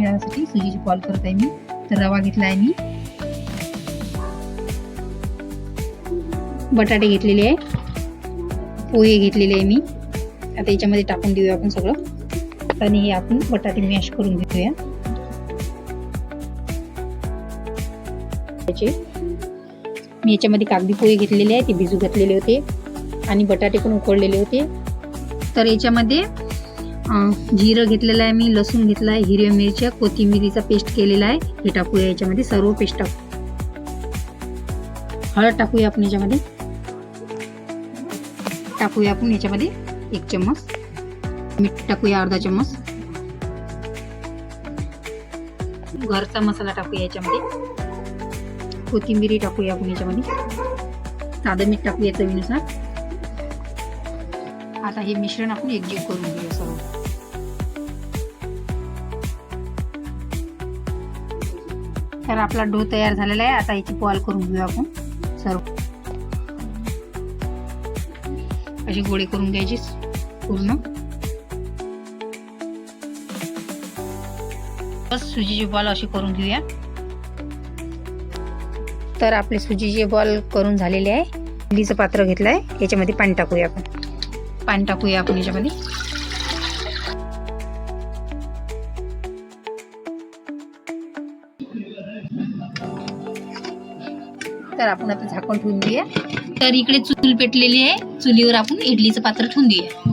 बनवण्यासाठी सुजीची कॉल करत आहे मी. तर रवा घेतला आहे मी. बटाटे घेतलेले आहे. पोहे घेतलेले आहे मी. आता याच्यामध्ये टाकून देऊया आपण सगळं. आणि हे आपण बटाटे मॅश करून घेऊया. त्याचे मी याच्यामध्ये कागदी पोहे घेतलेले आहे. ते भिजू घातलेले होते. आणि बटाटे पण उकडलेले होते. तर याच्यामध्ये जिरं घेतलेलं आहे मी लसूण घेतला आहे हिरव्या मिरच्या कोथिंबिरीचा पेस्ट केलेला आहे. हे टाकूया याच्यामध्ये सर्व पेस्ट टाकू. हळद टाकूया आपण याच्यामध्ये. टाकूया आपण याच्यामध्ये एक चम्मच. मीठ टाकूया अर्धा चम्मच. घरचा मसाला टाकूया याच्यामध्ये. कोथिंबिरी टाकूया आपण याच्यामध्ये. साधं मीठ टाकूया चवीनुसार. आता हे मिश्रण आपण एकजीव करून घेऊया सर्व. तर आपला डो तयार झालेला आहे. आता याची बॉल करून घेऊया आपण. सर्व. अशी गोळे करून घ्यायची पूर्ण. बस सुजीची बॉल अशी करून घेऊया. तर आपले सुजीचे बॉल करून झालेले आहे. इडलीचं पात्र घेतलं आहे याच्यामध्ये पाणी टाकूया आपण. पाणी टाकूया आपण याच्यामध्ये. तर आपण आता झाकण ठेवून देऊया. तर इकडे चूल पेटलेली आहे. चुलीवर आपण इडलीचं पात्र ठेवून देऊया.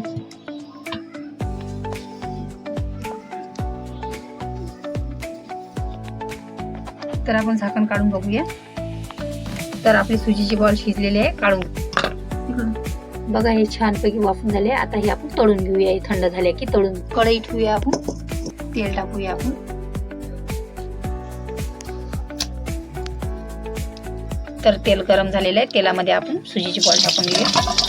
तर आपण झाकण काढून बघूया. तर आपली सुजीची बॉल शिजलेली आहे. काढून बघा. हे छानपैकी वाफून झाले. आता हे आपण तळून घेऊया. हे थंड झाले की तळून. कढई ठेवूया आपण. तेल टाकूया आपण. तर तेल गरम झालेलं आहे. तेलामध्ये आपण सुजीची बॉल टाकून घेऊया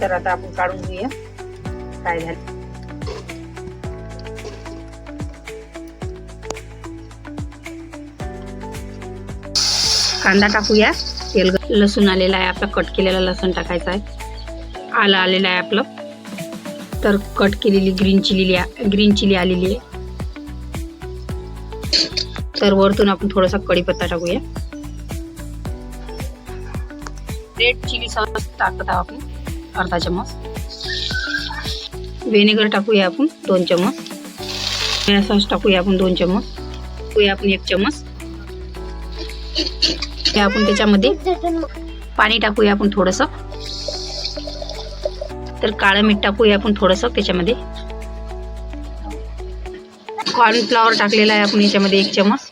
तर आता आपण काढून घेऊया. काय झालं? कांदा टाकूया. तेल लसूण आलेला आहे आपला कट केलेला लसूण टाकायचा आहे. आलं आलेलं आहे आपलं. तर कट केलेली ग्रीन चिली ग्रीन चिली आलेली आहे. तर वरतून आपण थोडासा कढीपत्ता टाकूया. रेड चिली सॉस टाकत आहोत आपण अर्धा चमच व्हिनेगर टाकूया आपण दोन चमच सॉस टाकूया आपण दोन चमच टाकूया आपण एक चमच ते आपण त्याच्यामध्ये पाणी टाकूया आपण थोडस. तर काळं मीठ टाकूया आपण थोडस त्याच्यामध्ये. कॉर्नफ्लॉवर टाकलेला आहे आपण याच्यामध्ये एक चमच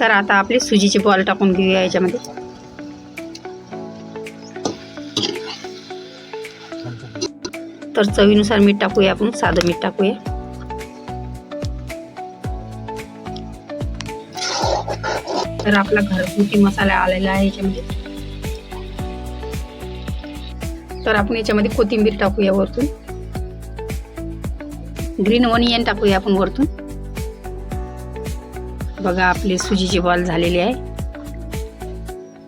तर आता आपली सुजीचे बॉल टाकून घेऊया याच्यामध्ये. तर चवीनुसार मीठ टाकूया आपण साधं मीठ टाकूया. तर आपला घरगुती मसाला आलेला आहे याच्यामध्ये. तर आपण याच्यामध्ये कोथिंबीर टाकूया वरतून. ग्रीन ऑनियन टाकूया आपण वरतून. बघा आपले सुजीचे बॉल झालेले आहे.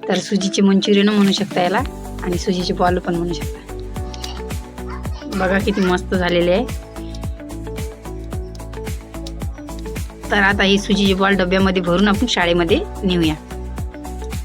तर सुजीचे मंचुरियन म्हणू शकता याला आणि सुजीचे बॉल पण म्हणू शकता. बघा किती मस्त झालेले आहे. तर आता ही सुजीची बॉल डब्यामध्ये भरून आपण शाळेमध्ये नेऊया.